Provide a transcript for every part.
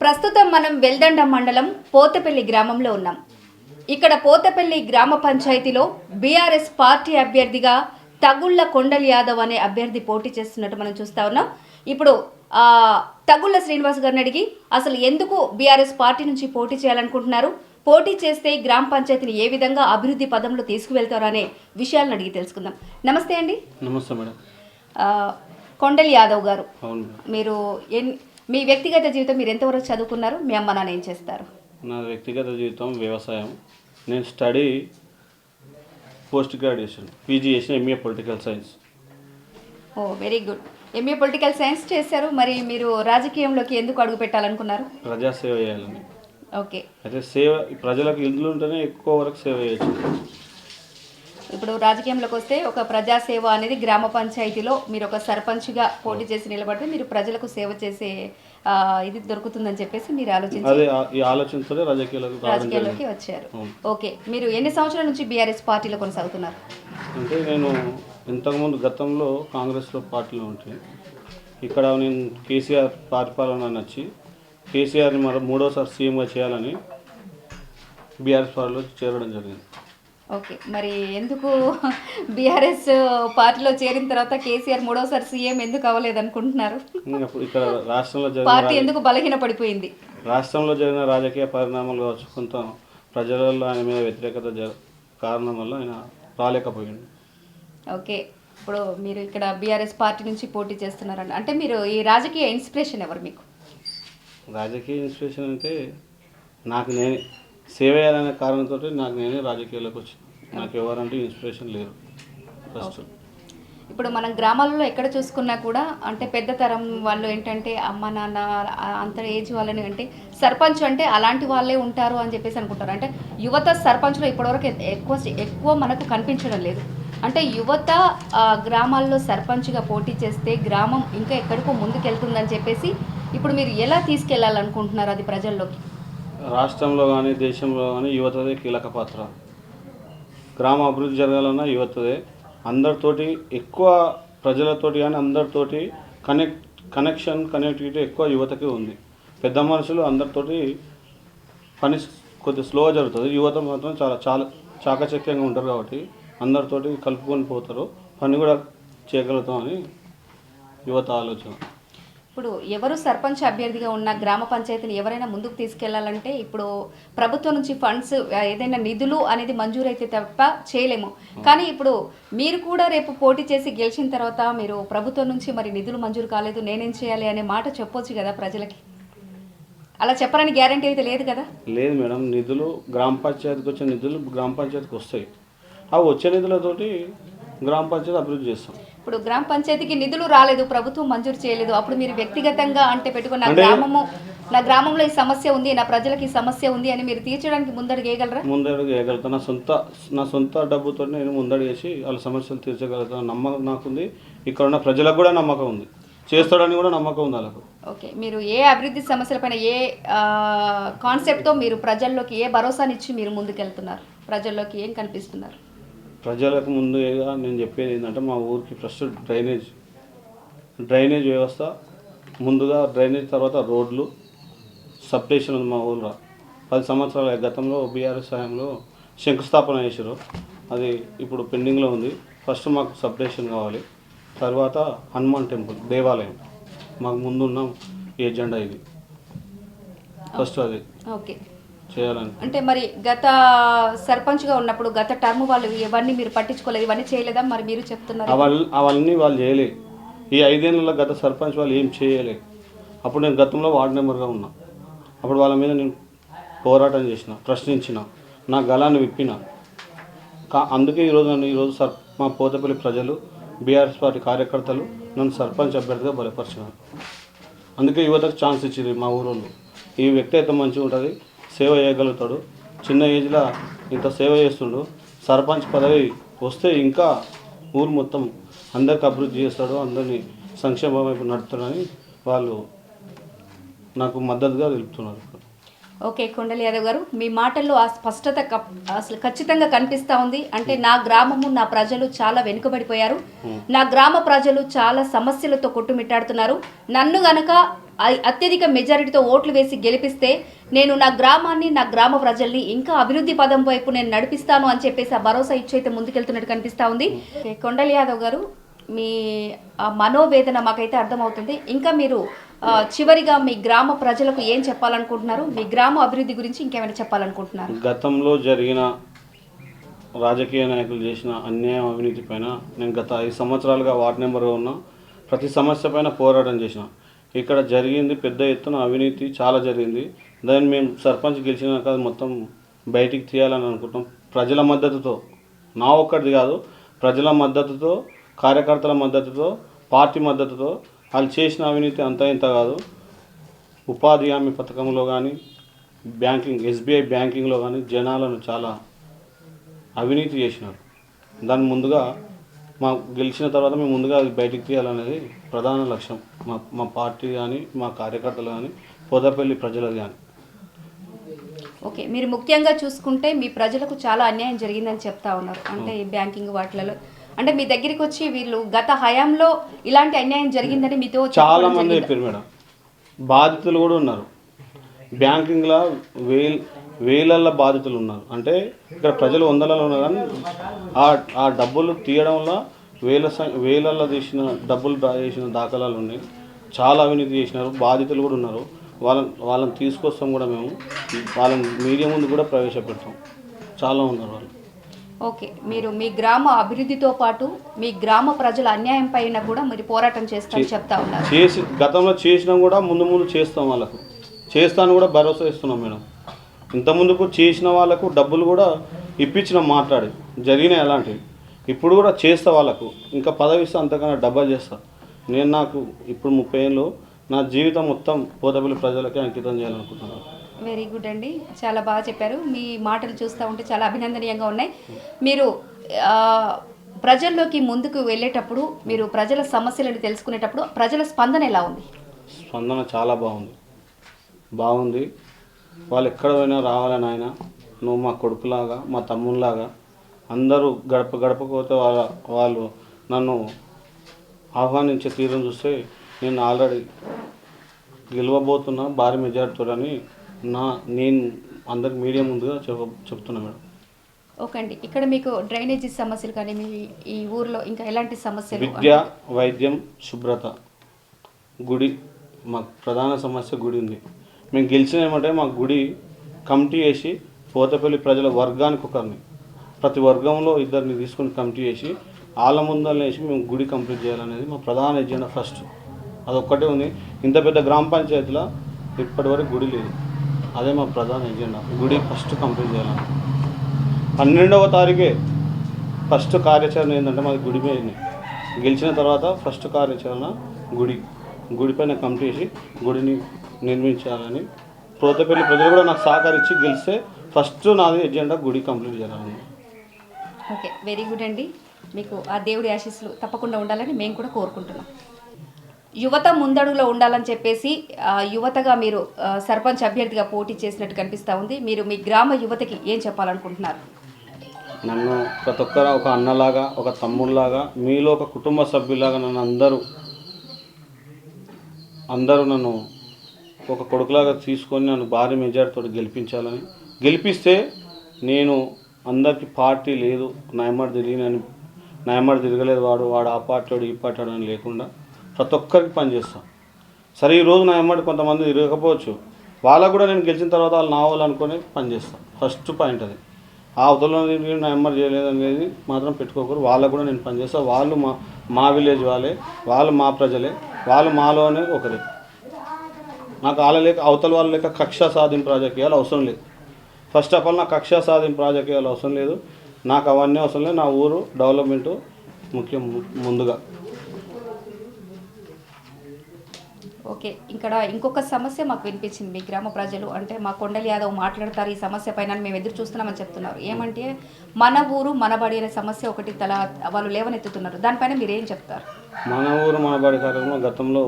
ప్రస్తుతం మనం వెల్దండ మండలం పోతపల్లి గ్రామంలో ఉన్నాం. ఇక్కడ పోతపల్లి గ్రామ పంచాయతీలో బీఆర్ఎస్ పార్టీ అభ్యర్థిగా తగుళ్ళ కొండల్ యాదవ్ అనే అభ్యర్థి పోటీ చేస్తున్నట్టు మనం చూస్తా ఉన్నాం. ఇప్పుడు ఆ, తగుళ్ళ శ్రీనివాస్ గారిని అడిగి అసలు ఎందుకు బీఆర్ఎస్ పార్టీ నుంచి పోటీ చేయాలనుకుంటున్నారు? పోటీ చేస్తే గ్రామ పంచాయతీని ఏ విధంగా అభివృద్ధి పదంలో తీసుకువెళ్తారు అనే విషయాలను అడిగి తెలుసుకుందాం. నమస్తే అండి. నమస్తే మేడం. కొండల్ యాదవ్ గారు. మీరు ఎన్ మీ వ్యక్తిగత జీవితం మీరు ఎంతవరకు చదువుకున్నారు? మీ అమ్మ నాన్న ఏం చేస్తారు? నా వ్యక్తిగత జీవితం వ్యవసాయం. నేను స్టడీ పోస్ట్ గ్రాడ్యుయేషన్ పీజీ చేసిన MA political science. Oh very good. MA political science చేశారు. మరి మీరు రాజకీయంలోకి ఎందుకు అడుగు పెట్టాలనుకున్నారు? ప్రజాసేవ చేయాలని. ఓకే. అయితే సేవ ప్రజలకు ఇల్లు ఉంటేనే ఎక్కువ వరకు సేవ చేయొచ్చు. ఇప్పుడు రాజకీయంలోకి వస్తే ఒక ప్రజాసేవ అనేది గ్రామ పంచాయతీలో మీరు ఒక సర్పంచ్గా పోటీ చేసి నిలబడితే మీరు ప్రజలకు సేవ చేసే ఇది దొరుకుతుందని చెప్పేసి మీరు ఆలోచించి అదే ఆ- ఈ ఆలోచనతోనే రాజకీయాలకు రాజకీయాల్లోకి వచ్చారు. ఓకే. మీరు ఎన్ని సంవత్సరాల నుంచి బీఆర్ఎస్ పార్టీలో కొనసాగుతున్నారు? అంటే నేను ఇంతకుముందు గతంలో కాంగ్రెస్లో పార్టీలో ఉంటే ఇక్కడ నేను కేసీఆర్ పరిపాలన నచ్చి కేసీఆర్ని మరో మూడోసారి సీఎంగా చేయాలని బీఆర్ఎస్ పార్టీలో చేరడం జరిగింది. ఓకే మరి ఎందుకు బీఆర్ఎస్ పార్టీలో చేరిన తర్వాత కేసీఆర్ మూడోసారి సీఎం ఎందుకు అవ్వలేదు అనుకుంటున్నారు ఇక్కడ రాష్ట్రంలో పార్టీ ఎందుకు బలహీన పడిపోయింది రాష్ట్రంలో జరిగిన రాజకీయ పరిణామాలు కావచ్చు కొంత ప్రజలలో ఆయన మీద వ్యతిరేకత కారణం వల్ల ఆయన రాలేకపోయింది ఓకే ఇప్పుడు మీరు ఇక్కడ బీఆర్ఎస్ పార్టీ నుంచి పోటీ చేస్తున్నారండి అంటే మీరు ఈ రాజకీయ ఇన్స్పిరేషన్ ఎవరు మీకు? రాజకీయ ఇన్స్పిరేషన్ అంటే నాకు నేనే. సేవ చేయాలనే కారణంతో నాకు నేనే రాజకీయాల్లోకి వచ్చాను నాకు ఎవరంటే ఇన్స్పిరేషన్ లేరు. ఫస్ట్. ఇప్పుడు మనం గ్రామాలలో ఎక్కడ చూసుకున్నా కూడా అంటే పెద్ద తరం వాళ్ళు ఏంటంటే అమ్మ నాన్న అంత ఏజ్ వాళ్ళని అంటే సర్పంచ్ అంటే అలాంటి వాళ్ళే ఉంటారు అని చెప్పేసి అనుకుంటారు. అంటే యువత సర్పంచ్లో ఇప్పటివరకు ఎక్కువ ఎక్కువ మనకు కనిపించడం లేదు. అంటే యువత గ్రామాల్లో సర్పంచ్గా పోటీ చేస్తే గ్రామం ఇంకా ఎక్కడికో ముందుకెళ్తుందని చెప్పేసి ఇప్పుడు మీరు ఎలా తీసుకెళ్ళాలనుకుంటున్నారు అది ప్రజల్లోకి? రాష్ట్రంలో కానీ దేశంలో కానీ యువతదే కీలక పాత్ర. గ్రామ అభివృద్ధి జరగాలన్నా యువతదే. అందరితోటి ఎక్కువ ప్రజలతోటి కానీ అందరితోటి కనెక్ట్ కనెక్షన్ కనెక్టివిటీ ఎక్కువ యువతకి ఉంది. పెద్ద మనుషులు అందరితోటి పని కొద్దిగా స్లోగా జరుగుతుంది. యువత మాత్రం చాలా చాలా చాకచక్యంగా ఉంటారు కాబట్టి అందరితోటి కలుపుకొని పోతారు. పని కూడా చేయగలుగుతామని యువత ఆలోచన. ఇప్పుడు ఎవరు సర్పంచ్ అభ్యర్థిగా ఉన్న గ్రామ పంచాయతీని ఎవరైనా ముందుకు తీసుకెళ్ళాలంటే ఇప్పుడు ప్రభుత్వం నుంచి ఫండ్స్ ఏదైనా నిధులు అనేది మంజూరైతే తప్ప చేయలేము. కానీ ఇప్పుడు మీరు కూడా రేపు పోటీ చేసి గెలిచిన తర్వాత మీరు ప్రభుత్వం నుంచి మరి నిధులు మంజూరు కాలేదు నేనేం చేయాలి అనే మాట చెప్పొచ్చు కదా ప్రజలకి? అలా చెప్పడానికి గ్యారంటీ అయితే లేదు కదా? లేదు మేడం నిధులు గ్రామ పంచాయతీకి వచ్చే నిధులు గ్రామ పంచాయతీకి వస్తాయి. అవి వచ్చే నిధులతోటి గ్రామ పంచాయతీ అభివృద్ధి చేస్తాం. ఇప్పుడు గ్రామ పంచాయతీకి నిధులు రాలేదు ప్రభుత్వం మంజూరు చేయలేదు. అప్పుడు మీరు వ్యక్తిగతంగా అంటే పెట్టుకున్న గ్రామము నా గ్రామంలో ఈ సమస్య ఉంది నా ప్రజలకు ఈ సమస్య ఉంది అని మీరు తీర్చడానికి ముందడుగు వేయగలరా ముందడుగు వేయగలుగుతాను నా సొంత నా సొంత డబ్బుతో నేను ముందడుగు వేసి వాళ్ళ సమస్యలు తీర్చగలుగుతాను నమ్మకం నాకుంది. ఇక్కడ ఉన్న ప్రజలకు కూడా నమ్మకం ఉంది. చేస్తాడని కూడా నమ్మకం ఉంది వాళ్ళకు. ఓకే మీరు ఏ అభివృద్ధి సమస్యలపైన ఏ కాన్సెప్ట్తో మీరు ప్రజల్లోకి ఏ భరోసానిచ్చి మీరు ముందుకెళ్తున్నారు? ప్రజల్లోకి ఏం కనిపిస్తున్నారు? ప్రజలకు ముందుగా నేను చెప్పేది ఏంటంటే మా ఊరికి ఫస్ట్ డ్రైనేజ్ డ్రైనేజ్ వ్యవస్థ ముందుగా డ్రైనేజ్ తర్వాత రోడ్లు సబ్స్టేషన్ ఉంది మా ఊళ్ళో పది సంవత్సరాల గతంలో బీఆర్ఎస్ సాయంలో శంకుస్థాపన చేశారు అది ఇప్పుడు పెండింగ్లో ఉంది. ఫస్ట్ మాకు సబ్స్టేషన్ కావాలి. తర్వాత హనుమాన్ టెంపుల్ దేవాలయం. మాకు ముందున్న ఎజెండా ఇది. ఫస్ట్ అది. ఓకే. చేయాలని అంటే మరి గత సర్పంచ్గా ఉన్నప్పుడు గత టర్మ్ వాళ్ళు ఇవన్నీ మీరు పట్టించుకోలేదు ఇవన్నీ చేయలేదా? మరి మీరు చెప్తున్నారు. అవన్నీ అవన్నీ వాళ్ళు చేయలే ఈ ఐదేళ్ళలో గత సర్పంచ్ వాళ్ళు ఏం చేయలే. అప్పుడు నేను గతంలో వార్డు మెంబర్గా ఉన్నా. అప్పుడు వాళ్ళ మీద నేను పోరాటం చేసిన ప్రశ్నించిన నా గలాన్ని విప్పిన. కా అందుకే ఈరోజు నన్ను ఈరోజు సర్ మా పోతపల్లి ప్రజలు బీఆర్ఎస్ పార్టీ కార్యకర్తలు నన్ను సర్పంచ్ అభ్యర్థిగా బలపరిచినారు. అందుకే యువతకు ఛాన్స్ ఇచ్చింది మా ఊరోళ్ళు. ఈ వ్యక్తి అయితే మంచిగా ఉంటుంది. సేవ చేయగలుగుతాడు. చిన్న ఏజ్లో ఇంత సేవ చేస్తుండు. సర్పంచ్ పదవి వస్తే ఇంకా ఊరు మొత్తం అందరికి అభివృద్ధి చేస్తాడు. అందరినీ సంక్షేమం వైపు నడుపుతాడని వాళ్ళు నాకు మద్దతుగా తెలుపుతున్నారు. ఓకే కొండలి యాదవ్ గారు మీ మాటల్లో ఆ స్పష్టత అసలు ఖచ్చితంగా కనిపిస్తా ఉంది. అంటే నా గ్రామము నా ప్రజలు చాలా వెనుకబడిపోయారు. నా గ్రామ ప్రజలు చాలా సమస్యలతో కొట్టుమిట్టాడుతున్నారు. నన్ను గనక అత్యధిక మెజారిటీతో ఓట్లు వేసి గెలిపిస్తే నేను నా గ్రామాన్ని నా గ్రామ ప్రజల్ని ఇంకా అభివృద్ధి పదం వైపు నేను నడిపిస్తాను అని చెప్పేసి ఆ భరోసా ఇచ్చైతే ముందుకెళ్తున్నట్టు కనిపిస్తా ఉంది. కొండలి యాదవ్ గారు మీ ఆ మనోవేదన మాకైతే అర్థమవుతుంది. ఇంకా మీరు చివరిగా మీ గ్రామ ప్రజలకు ఏం చెప్పాలనుకుంటున్నారు? మీ గ్రామ అభివృద్ధి గురించి ఇంకేమైనా చెప్పాలనుకుంటున్నారు? గతంలో జరిగిన రాజకీయ నాయకులు చేసిన అన్యాయం అవినీతి పైన నేను గత ఐదు సంవత్సరాలుగా వార్డు మెంబర్గా ఉన్నా ప్రతి సమస్య పైన పోరాటం చేసిన. ఇక్కడ జరిగింది పెద్ద ఎత్తున అవినీతి చాలా జరిగింది. దాన్ని మేము సర్పంచ్ గెలిచినాక అది మొత్తం బయటికి తీయాలని అనుకుంటాం ప్రజల మద్దతుతో నా ఒక్కటిది కాదు ప్రజల మద్దతుతో కార్యకర్తల మద్దతుతో పార్టీ మద్దతుతో వాళ్ళు చేసిన అవినీతి అంతా ఇంత కాదు. ఉపాధి హామీ పథకంలో కానీ బ్యాంకింగ్ ఎస్బీఐ బ్యాంకింగ్లో కానీ జనాలను చాలా అవినీతి చేసినారు. దాని ముందుగా మా గెలిచిన తర్వాత మేము ముందుగా అది బయటికి తీయాలనేది ప్రధాన లక్ష్యం మా మా పార్టీ కానీ మా కార్యకర్తలు కానీ పోదపల్లి ప్రజలది కానీ ఓకే మీరు ముఖ్యంగా చూసుకుంటే మీ ప్రజలకు చాలా అన్యాయం జరిగిందని చెప్తా ఉన్నారు. అంటే బ్యాంకింగ్ వాటిలలో. అంటే మీ దగ్గరికి వచ్చి వీళ్ళు గత హయాంలో ఇలాంటి అన్యాయం జరిగిందని మీతో చాలా మంది? చెప్పారు మేడం. బాధితులు కూడా ఉన్నారు. బ్యాంకింగ్లో వేల్ వేలల్లో బాధితులు ఉన్నారు. అంటే ఇక్కడ ప్రజలు వందలలో ఉన్నారు కానీ ఆ ఆ డబ్బులు తీయడం వల్ల వేల సం- వేలల్లో తీసిన డబ్బులు డ్రా చేసిన దాఖలాలు ఉన్నాయి. చాలా అవినీతి చేసినారు. బాధితులు కూడా ఉన్నారు. వాళ్ళని వాళ్ళని తీసుకొస్తాం కూడా మేము. వాళ్ళని మీడియా ముందు కూడా ప్రవేశపెడతాం. చాలా ఉన్నారు వాళ్ళు. ఓకే. మీరు మీ గ్రామ అభివృద్ధితో పాటు మీ గ్రామ ప్రజల అన్యాయం పైన కూడా మీరు పోరాటం చేస్తారని చెప్తా ఉన్నారు. చేసి గతంలో చేసినా కూడా ముందు ముందు చేస్తాం వాళ్ళకు. చేస్తాను కూడా భరోసా ఇస్తున్నాం మేడం. ఇంతకుముందుకు చేసిన వాళ్ళకు డబ్బులు కూడా ఇప్పించినాం మాట్లాడి. జరిగినాయి అలాంటివి. ఇప్పుడు కూడా చేస్తా వాళ్ళకు. ఇంకా పదవి ఇస్తే అంతకన్నా డబ్బా చేస్తా. నేను నాకు ఇప్పుడు ముప్పై ఏళ్ళు నా జీవితం మొత్తం పోతపల్లి ప్రజలకే అంకితం చేయాలనుకుంటున్నాను వెరీ గుడ్ అండి. చాలా బాగా చెప్పారు. మీ మాటలు చూస్తూ ఉంటే చాలా అభినందనీయంగా ఉన్నాయి. మీరు ప్రజల్లోకి ముందుకు వెళ్ళేటప్పుడు మీరు ప్రజల సమస్యలను తెలుసుకునేటప్పుడు ప్రజల స్పందన ఎలా ఉంది? స్పందన చాలా బాగుంది. బాగుంది. వాళ్ళు ఎక్కడ పోయినా రావాలని ఆయన నువ్వు మా కొడుకులాగా మా తమ్ముళ్ళలాగా. అందరూ గడప గడపకపోతే వాళ్ళ వాళ్ళు నన్ను ఆహ్వానించే తీరం చూస్తే నేను ఆల్రెడీ గెలవబోతున్నా భారీ మెజార్టీతో అని నా నేను అందరికి మీడియా ముందుగా చెప్ చెప్తున్నా మేడం. ఓకే అండి. ఇక్కడ మీకు డ్రైనేజీ సమస్యలు కానీ మీ ఈ ఊర్లో ఇంకా ఎలాంటి సమస్యలు విద్య వైద్యం శుభ్రత. గుడి మా ప్రధాన సమస్య గుడి ఉంది. మేము గెలిచిన ఏమంటే మా గుడి కమిటీ వేసి పోతపల్లి ప్రజల వర్గానికి ఒకరిని. ప్రతి వర్గంలో ఇద్దరిని తీసుకుని కమిటీ చేసి వాళ్ళ ముందర వేసి మేము గుడి కంప్లీట్ చేయాలనేది మా ప్రధాన ఎజెండా ఫస్ట్. అదొక్కటే ఉంది. ఇంత పెద్ద గ్రామ పంచాయతీలో ఇప్పటివరకు గుడి లేదు. అదే మా ప్రధాన ఎజెండా. గుడి ఫస్ట్ కంప్లీట్ చేయాలని. పన్నెండవ తారీఖే ఫస్ట్ కార్యాచరణ ఏంటంటే మాది గుడి మీద గెలిచిన తర్వాత ఫస్ట్ కార్యాచరణ గుడి. గుడి పైన కమిటీ చేసి గుడిని నిర్మించాలని. ప్రోతపల్లి ప్రజలు కూడా నాకు సహకరించి గెలిస్తే ఫస్ట్ నాది ఎజెండా గుడి కంప్లీట్ చేయాలని. ఓకే వెరీ గుడ్ అండి. మీకు ఆ దేవుడి ఆశీస్సులు తప్పకుండా ఉండాలని మేము కూడా కోరుకుంటున్నాం. యువత ముందడుగులో ఉండాలని చెప్పేసి ఆ, యువతగా మీరు సర్పంచ్ అభ్యర్థిగా పోటీ చేసినట్టు కనిపిస్తూ ఉంది. మీరు మీ గ్రామ యువతకి ఏం చెప్పాలనుకుంటున్నారు? నన్ను ప్రతి ఒక్కరు ఒక అన్నలాగా ఒక తమ్ముళ్ళలాగా మీలో ఒక కుటుంబ సభ్యులాగా నన్ను అందరూ అందరూ నన్ను ఒక కొడుకులాగా తీసుకొని నన్ను భారీ మెజార్టీతో గెలిపించాలని. గెలిపిస్తే నేను అందరికీ పార్టీ లేదు. నాయమాడు తిరిగినని నాయమాడు తిరగలేదు వాడు. వాడు ఆ పార్టీ వాడు ఈ పార్టీ వాడు అని లేకుండా ప్రతి ఒక్కరికి పనిచేస్తాం సరే ఈరోజు నా ఎమ్మడి కొంతమంది తిరగకపోవచ్చు. వాళ్ళకు కూడా నేను గెలిచిన తర్వాత వాళ్ళు నా వాళ్ళు అనుకొని పనిచేస్తాను ఫస్ట్ పాయింట్ అది. ఆ అవతల నా ఎమ్మడి చేయలేదు అనేది మాత్రం పెట్టుకోకూడదు. వాళ్ళకు కూడా నేను పనిచేస్తాను వాళ్ళు మా మా విలేజ్ వాళ్ళే. వాళ్ళు మా ప్రజలే. వాళ్ళు మాలోనే ఒకరే. నాకు వాళ్ళ లేక అవతల వాళ్ళ లేక కక్ష సాధింపు రాజకీయాలు అవసరం లేదు. ఫస్ట్ ఆఫ్ ఆల్ నాకు కక్ష సాధింపు రాజకీయాలు అవసరం లేదు. నాకు అవన్నీ అవసరం లేదు. నా ఊరు డెవలప్మెంటు ముఖ్యం ముందుగా. ఓకే ఇక్కడ ఇంకొక సమస్య మాకు వినిపించింది. మీ గ్రామ ప్రజలు అంటే మా కొండలి యాదవ్ మాట్లాడతారు ఈ సమస్య పైన మేము ఎదురు చూస్తున్నామని చెప్తున్నారు. ఏమంటే మన ఊరు మన బడి అనే సమస్య ఒకటి తల వాళ్ళు లేవనెత్తుతున్నారు. దానిపైన మీరు ఏం చెప్తారు? మన ఊరు మన బడి కార్యక్రమం గతంలో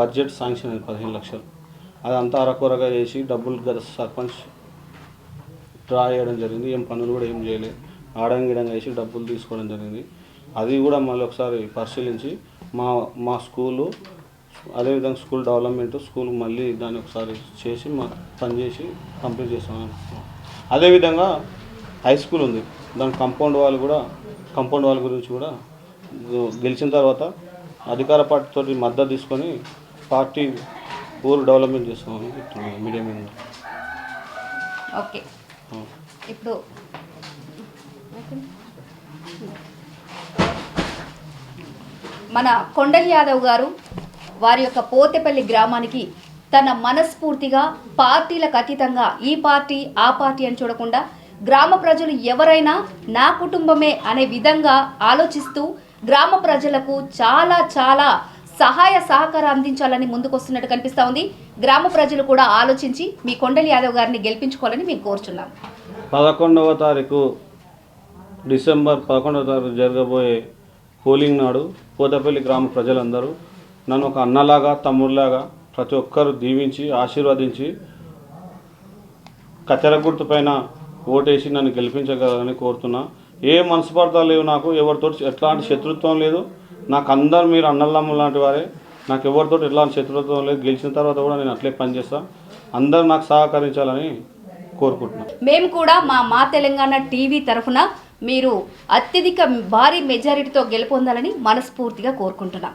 బడ్జెట్ శాంక్షన్ అయింది పదిహేను లక్షలు. అది అంతా అరకొరగా చేసి డబ్బులు గత సర్పంచ్ డ్రా చేయడం జరిగింది. ఏం పనులు కూడా ఏం చేయలేదు. ఆడంగిడంగా వేసి డబ్బులు తీసుకోవడం జరిగింది. అది కూడా మళ్ళీ ఒకసారి పరిశీలించి మా మా స్కూలు అదేవిధంగా స్కూల్ డెవలప్మెంట్ స్కూల్ మళ్ళీ దాన్ని ఒకసారి చేసి మా పనిచేసి కంప్లీట్ చేస్తామని అనుకుంటున్నాం. అదేవిధంగా హై స్కూల్ ఉంది. దాని కంపౌండ్ వాళ్ళు కూడా కంపౌండ్ వాళ్ళ గురించి కూడా గెలిచిన తర్వాత అధికార పార్టీతో మద్దతు తీసుకొని పార్టీ ఊరు డెవలప్మెంట్ చేస్తామని చెప్తున్నాను మీడియా మీద. ఓకే. ఇప్పుడు మన కొండల్ యాదవ్ గారు వారి యొక్క పోతేపల్లి గ్రామానికి తన మనస్ఫూర్తిగా పార్టీలకు అతీతంగా ఈ పార్టీ ఆ పార్టీ అని చూడకుండా గ్రామ ప్రజలు ఎవరైనా నా కుటుంబమే అనే విధంగా ఆలోచిస్తూ గ్రామ ప్రజలకు చాలా చాలా సహాయ సహకారం అందించాలని ముందుకొస్తున్నట్టు కనిపిస్తా ఉంది. గ్రామ ప్రజలు కూడా ఆలోచించి మీ కొండలి యాదవ్ గారిని గెలిపించుకోవాలని మేము కోరుచున్నాం. పదకొండవ తారీఖు డిసెంబర్ పదకొండవ తారీఖు జరగబోయే పోలింగ్ నాడు పోతపల్లి గ్రామ ప్రజలందరూ నన్ను ఒక అన్నలాగా తమ్ముడిలాగా ప్రతి ఒక్కరు దీవించి ఆశీర్వదించి కత్తెర గుర్తు పైన ఓటేసి నన్ను గెలిపించగలరని కోరుతున్నా. ఏ మనస్పర్ధలు లేవు నాకు ఎవరితో ఎట్లాంటి శత్రుత్వం లేదు. నాకు అందరు మీరు అన్నల్లమ్మ లాంటి వారే నాకు ఎవరితో ఎట్లాంటి శత్రుత్వం లేదు. గెలిచిన తర్వాత కూడా నేను అట్లే పనిచేస్తాను అందరూ నాకు సహకరించాలని కోరుకుంటున్నాను మేము కూడా మా మా తెలంగాణ టీవీ తరఫున మీరు అత్యధిక భారీ మెజారిటీతో గెలుపొందాలని మనస్ఫూర్తిగా కోరుకుంటున్నాం.